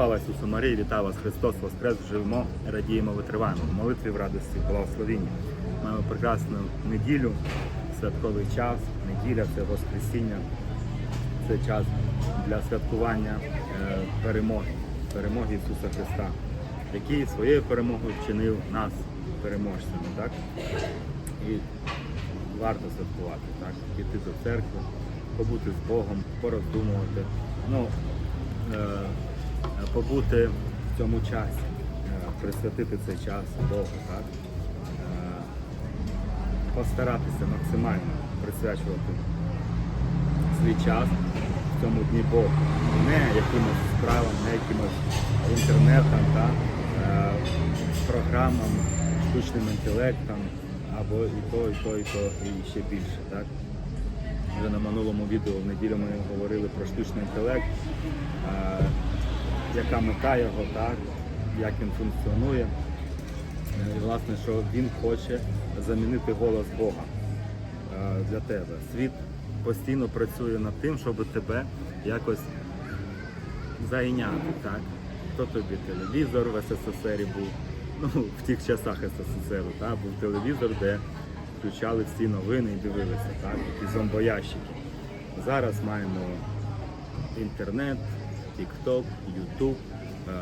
Слава Ісусу Марії, вітаю вас Христос Воскрес, живемо, радіємо, витриваємо. В молитві в радості, благословінні. Маємо прекрасну неділю, святковий час. Неділя це Воскресіння, це час для святкування е, перемоги, перемоги Ісуса Христа, який своєю перемогою вчинив нас переможцями. Так? І варто святкувати, так? піти до церкви, побути з Богом, пороздумувати. Ну, е, побути в цьому часі, е, присвятити цей час Богу, так? Е, постаратися максимально присвячувати свій час в цьому дні Богу. Не якимось справам, не якимось інтернетам, так? Е, програмам, штучним інтелектом, або і то, і то, і то, і ще більше. Так? Вже на минулому відео в неділю ми говорили про штучний інтелект, е, яка мета його, так, як він функціонує. Е, І власне, що він хоче замінити голос Бога е, для тебе. Світ постійно працює над тим, щоб тебе якось зайняти. Так? То тобі телевізор в СССР був, ну, в тих часах СССР, так? був телевізор, де включали всі новини і дивилися, так? які зомбоящики. Зараз маємо інтернет, TikTok, YouTube. е,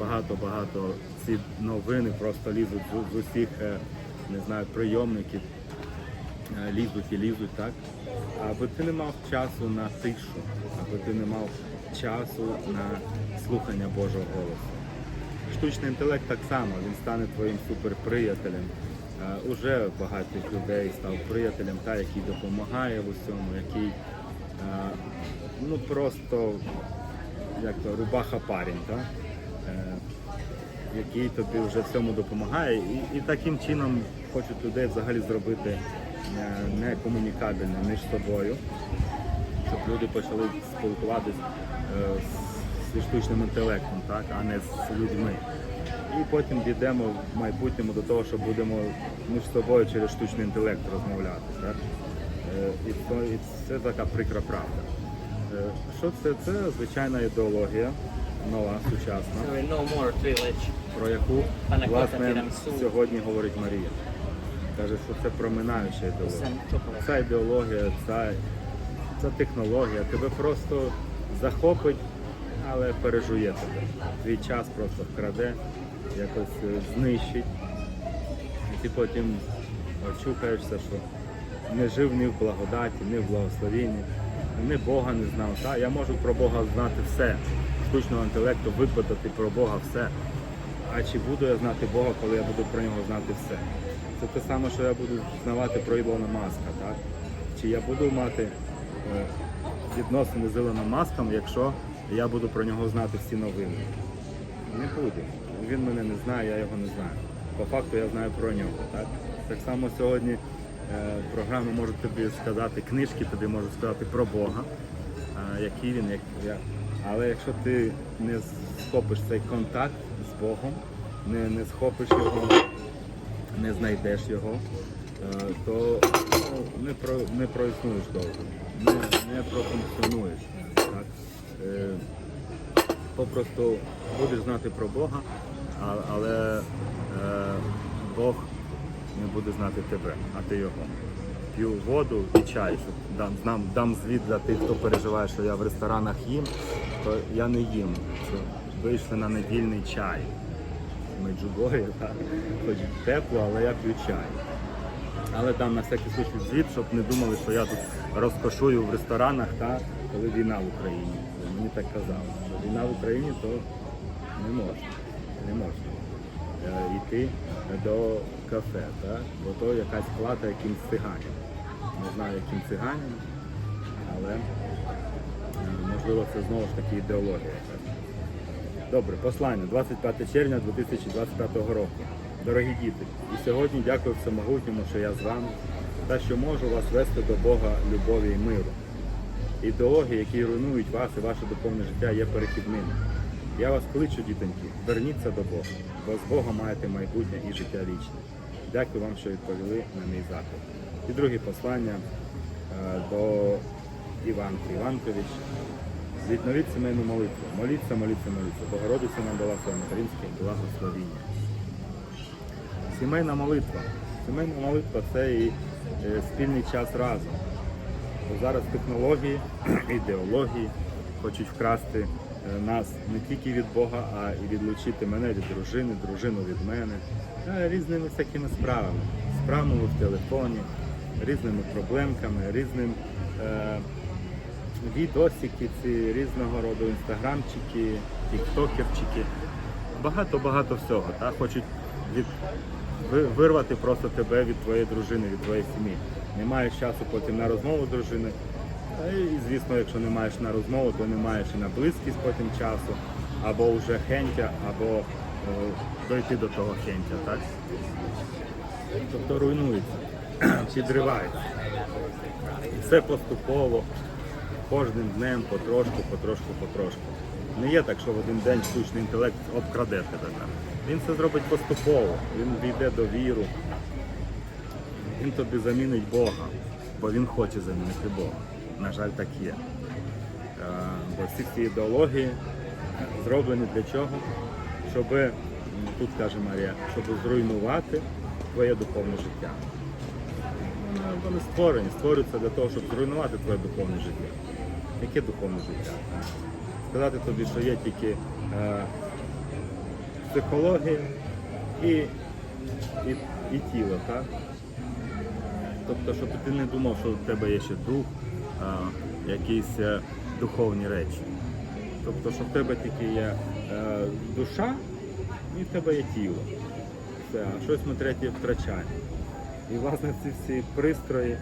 Багато-багато ці новини просто лізуть з, усіх е, не знаю, прийомників, е, лізуть і лізуть, так? Аби ти не мав часу на тишу, аби ти не мав часу на слухання Божого голосу. Штучний інтелект так само, він стане твоїм суперприятелем. Е, Уже багатьох людей став приятелем, та, який допомагає в усьому, який е, ну просто як то рубаха парень, та? Е, який тобі вже в цьому допомагає. І, і таким чином хочуть людей взагалі зробити е, некомунікабельним між собою, щоб люди почали спілкуватись е, зі штучним інтелектом, так, а не з людьми. І потім дійдемо в майбутньому до того, що будемо між собою через штучний інтелект розмовляти. Так? Е, і це така прикра правда. Що це? Це звичайна ідеологія, нова, сучасна про яку власне сьогодні говорить Марія. Каже, що це проминаюча ідеологія. Ця ідеологія, ця, ця технологія тебе просто захопить, але пережує тебе. Твій час просто вкраде, якось е, знищить. І ти потім очукаєшся, що не жив ні в благодаті, ні в благословенні, ні Бога не знав. Та, я можу про Бога знати все, штучного інтелекту викладати про Бога все. А чи буду я знати Бога, коли я буду про нього знати все? Це те саме, що я буду знавати про Ілона Маска, так? Чи я буду мати е, відносини з Ілоном Маском, якщо я буду про нього знати всі новини? Не буду. Він мене не знає, я його не знаю. По факту я знаю про нього. Так, так само сьогодні програми можуть тобі сказати, книжки тобі можуть сказати про Бога, е, який він, як. Але якщо ти не схопиш цей контакт з Богом, не, не схопиш його, не знайдеш його, е, то ну, не, про, не проіснуєш довго, не, не профункціонуєш. Так? Е, попросту будеш знати про Бога, але е, Бог не буде знати тебе, а ти його. П'ю воду і чай. щоб Дам, дам, дам звіт для тих, хто переживає, що я в ресторанах їм, то я не їм. Що вийшли на недільний чай. Меджугорі, так. хоч тепло, але я п'ю чай. Але там на всякий случай звіт, щоб не думали, що я тут розкошую в ресторанах, та, коли війна в Україні. Мені так казали, що війна в Україні, то не можна. Не можна йти до кафе, та, бо то якась плата якимсь циганям. Не знаю, яким циганям, але е, можливо це знову ж таки ідеологія. Так. Добре, послання 25 червня 2025 року. Дорогі діти, і сьогодні дякую всемогутньому, що я з вами та що можу вас вести до Бога любові і миру. Ідеології, які руйнують вас і ваше духовне життя, є перехідними. Я вас кличу, дітоньки, верніться до Бога, бо з Богом маєте майбутнє і життя вічне. Дякую вам, що відповіли на мій заклик. І друге послання е, до Іванки Іванкович. Відновіть сімейну молитву. Моліться, моліться, моліться. Богородиця нам дала своє материнське благословіння. Сімейна молитва. Сімейна молитва це і е, спільний час разом. Бо зараз технології, ідеології хочуть вкрасти нас не тільки від Бога, а і відлучити мене від дружини, дружину від мене, е, різними всякими справами. Справами в телефоні, різними проблемками, різним е, відосики, ці різного роду інстаграмчики, тіктокерчики. Багато-багато всього. Та? Хочуть від, вирвати просто тебе від твоєї дружини, від твоєї сім'ї. Не маєш часу потім на розмову з дружиною. І, звісно, якщо не маєш на розмову, то не маєш і на близькість потім часу, або вже хентя, або е, дойти до того хентя, так? Тобто руйнується, підривається. Все поступово, кожним днем, потрошку, потрошку, потрошку. Не є так, що в один день штучний інтелект обкраде тебе. Він це зробить поступово, він війде до віру, він тобі замінить Бога, бо він хоче замінити Бога. На жаль, так є. Е, Бо всі ці ідеології зроблені для чого? Щоб, тут каже Марія, щоб зруйнувати твоє духовне життя. Ну, Вони створені, створюються для того, щоб зруйнувати твоє духовне життя. Яке духовне життя? Сказати тобі, що є тільки е, психологія і, і, і тіло, так? Тобто, щоб ти не думав, що в тебе є ще дух, якісь е, духовні речі. Тобто, що в тебе тільки є е, душа і в тебе є тіло. Все, а щось ми третє втрачаємо. І власне ці всі пристрої,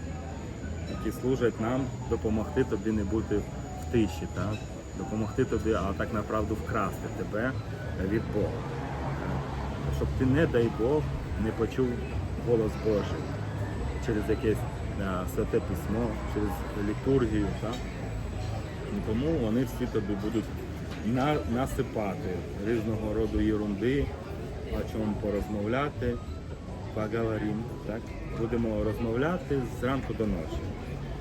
які служать нам, допомогти тобі не бути в тиші, так? допомогти тобі, а так направду вкрасти тебе від Бога. Щоб ти, не дай Бог, не почув голос Божий через якесь е, святе письмо, через літургію. Так? І тому вони всі тобі будуть на, насипати різного роду єрунди, о чому порозмовляти, поговорим, так? Будемо розмовляти зранку до ночі.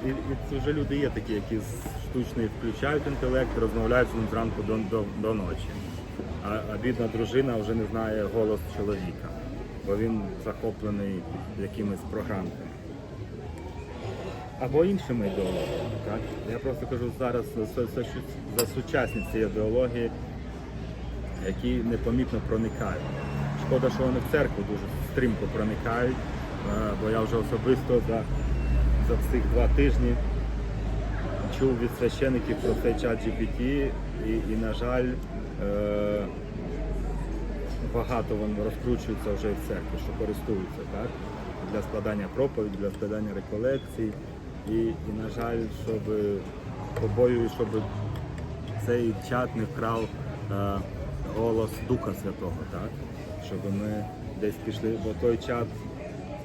І, і вже люди є такі, які штучний включають інтелект, розмовляють з ним зранку до, до, до ночі. А бідна дружина вже не знає голос чоловіка, бо він захоплений якимись програмками або іншими ідеологіями. Так? Я просто кажу зараз за, сучасні ці ідеології, які непомітно проникають. Шкода, що вони в церкву дуже стрімко проникають, е, бо я вже особисто за, за цих два тижні чув від священиків про цей чат GPT і, і на жаль, е, багато вони розкручуються вже в церкві, що користуються так? для складання проповіді, для складання реколекцій. І, і на жаль, щоб побоюю, щоб цей чат не вкрав е, голос Духа Святого, так? Щоб ми десь пішли, бо той чат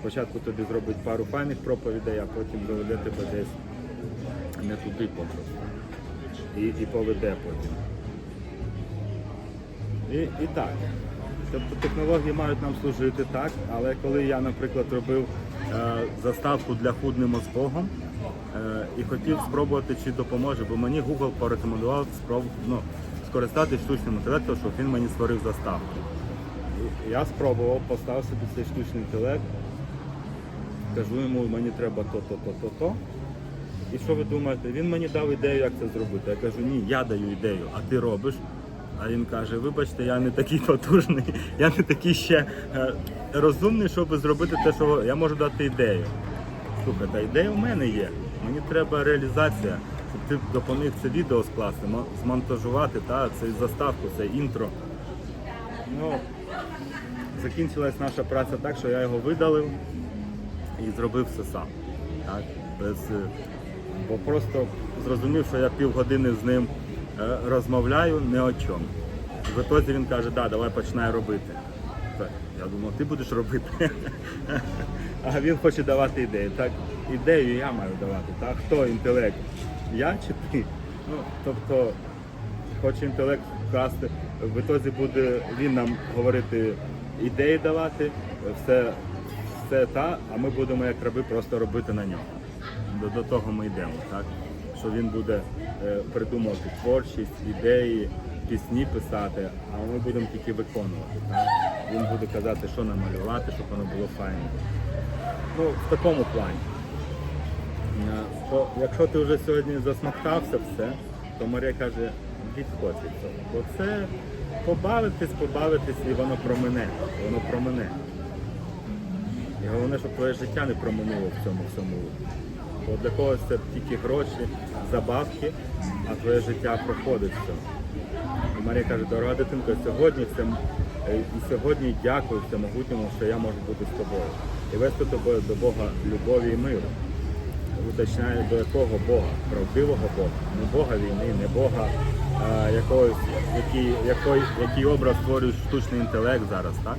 спочатку тобі зробить пару файних проповідей, а потім заведе тебе десь не туди попросту. І, і поведе потім. І, і так. Тобто технології мають нам служити так, але коли я, наприклад, робив е, заставку для худнемо з Богом е, і хотів спробувати, чи допоможе, бо мені Google порекомендував спроб, ну, скористатися штучним інтелектом, щоб він мені створив заставку. Я спробував, поставив собі цей штучний інтелект, кажу йому, мені треба то, то, то, то, то. І що ви думаєте? Він мені дав ідею, як це зробити. Я кажу, ні, я даю ідею, а ти робиш. А він каже, вибачте, я не такий потужний, я не такий ще е, розумний, щоб зробити те, що я можу дати ідею. Слухай, та ідея в мене є. Мені треба реалізація, щоб ти допоміг це відео скласти, змонтажувати, та, це заставку, це інтро. Ну, закінчилась наша праця так, що я його видалив і зробив все сам. Так? Без, бо просто зрозумів, що я півгодини з ним розмовляю не о чому. В ітозі він каже, да, давай починай робити. Я думав, ти будеш робити. А він хоче давати ідеї. Так, ідею я маю давати. Так? Хто інтелект? Я чи ти? Ну, тобто, хоче інтелект вкрасти, в ітозі буде він нам говорити ідеї давати, все, все та, а ми будемо як раби просто робити на нього. До, до того ми йдемо, так? Що він буде е, придумувати творчість, ідеї, пісні писати, а ми будемо тільки виконувати. Так? Він буде казати, що намалювати, щоб воно було файно. Ну, в такому плані. Е, То, якщо ти вже сьогодні засмактався все, то Марія каже, відходь від цього. Бо це побавитись, побавитись, і воно промене. Воно промене. І головне, щоб твоє життя не проминуло в цьому всьому. Бо для когось це тільки гроші, забавки, а твоє життя проходить в цьому. І Марія каже, дорога дитинко, сьогодні це е, і сьогодні дякую всемогутньому, що я можу бути з тобою. І вести тобою до Бога любові і миру. Уточняє до якого Бога? Правдивого Бога. Не Бога війни, не Бога е, якогось, який, який, який образ створює штучний інтелект зараз, так?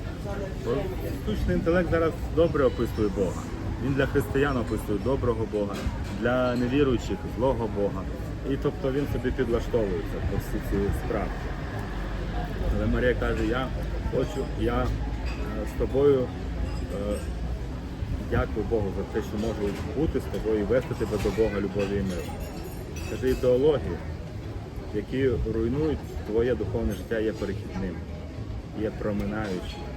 Штучний інтелект зараз добре описує Бога. Він для християн описує доброго Бога, для невіруючих злого Бога. І тобто він собі підлаштовується по всі ці справи. Але Марія каже, я хочу, я е, з тобою е, дякую Богу за те, що можу бути з тобою і вести тебе до Бога любові і миру. Каже, ідеології, які руйнують твоє духовне життя, є перехідним, є проминаючим.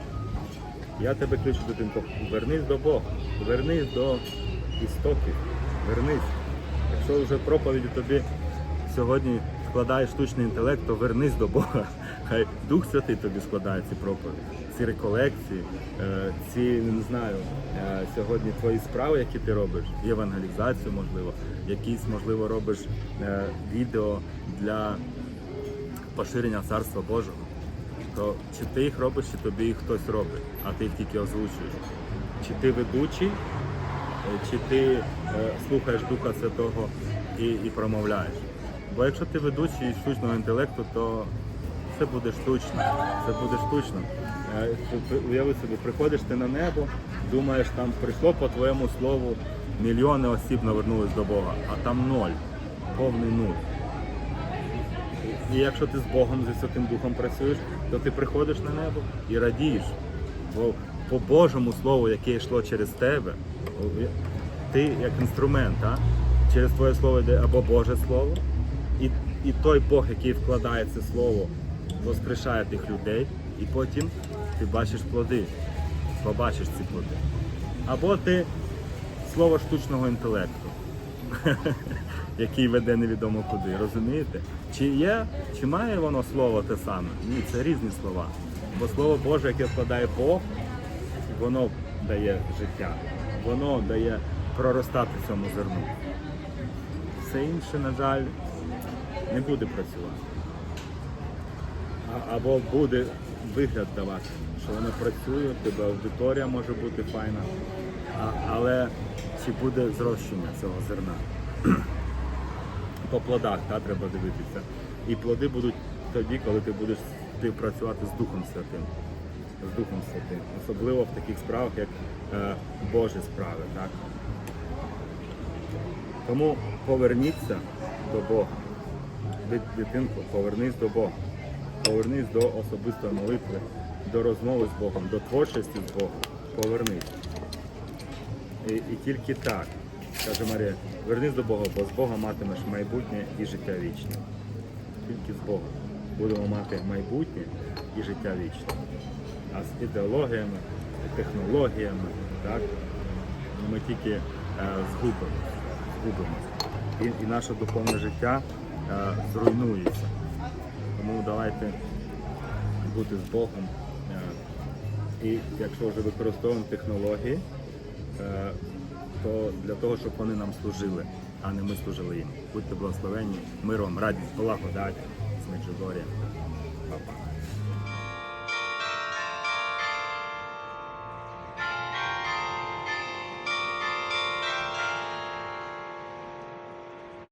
Я тебе кличу, дитинко, вернись до Бога, вернись до істоків, вернись. Якщо вже проповіді тобі сьогодні складає штучний інтелект, то вернись до Бога. Хай Дух Святий тобі складає ці проповіді, ці реколекції, е, ці не знаю, е, сьогодні твої справи, які ти робиш, євангелізацію, можливо, якісь, можливо, робиш е, відео для поширення Царства Божого. То чи ти їх робиш, чи тобі їх хтось робить, а ти їх тільки озвучуєш. Чи ти ведучий, е, чи ти е, слухаєш Духа Святого і, і промовляєш. Бо якщо ти ведучий штучного інтелекту, то це буде штучно. Це буде штучно. Е, Уяви собі, приходиш ти на небо, думаєш, там прийшло по твоєму слову мільйони осіб навернулись до Бога, а там ноль, повний нуль. І якщо ти з Богом, зі Святим Духом працюєш, то ти приходиш на небо і радієш. Бо по Божому Слову, яке йшло через тебе, ти як інструмент, а? через твоє слово йде або Боже Слово, і, і той Бог, який вкладає це слово, воскрешає тих людей, і потім ти бачиш плоди, побачиш ці плоди. Або ти слово штучного інтелекту який веде невідомо куди. Розумієте? Чи є, чи має воно слово те саме? Ні, це різні слова. Бо слово Боже, яке складає Бог, воно дає життя, воно дає проростати цьому зерну. Все інше, на жаль, не буде працювати. Або буде вигляд давати, що воно працює, тебе аудиторія може бути файна, а, але чи буде зрощення цього зерна? По плодах та, треба дивитися. І плоди будуть тоді, коли ти будеш співпрацювати з Духом Святим. З Духом Святим. Особливо в таких справах, як е, Божі справи. Так? Тому поверніться до Бога. Дит- Дитинко, повернись до Бога. Повернись до особистої молитви, до розмови з Богом, до творчості з Богом. Повернись. І, і тільки так, каже Марія, вернись до Бога, бо з Бога матимеш майбутнє і життя вічне. Тільки з Богом будемо мати майбутнє і життя вічне. А з ідеологіями, технологіями, так, ми тільки е, згубимо, згубимося. І, і наше духовне життя е, зруйнується. Тому давайте бути з Богом. Е, і якщо вже використовуємо технології, то для того, щоб вони нам служили, а не ми служили їм. Будьте благословені, миром, радість, благодать з Меджугор'я. Па-па.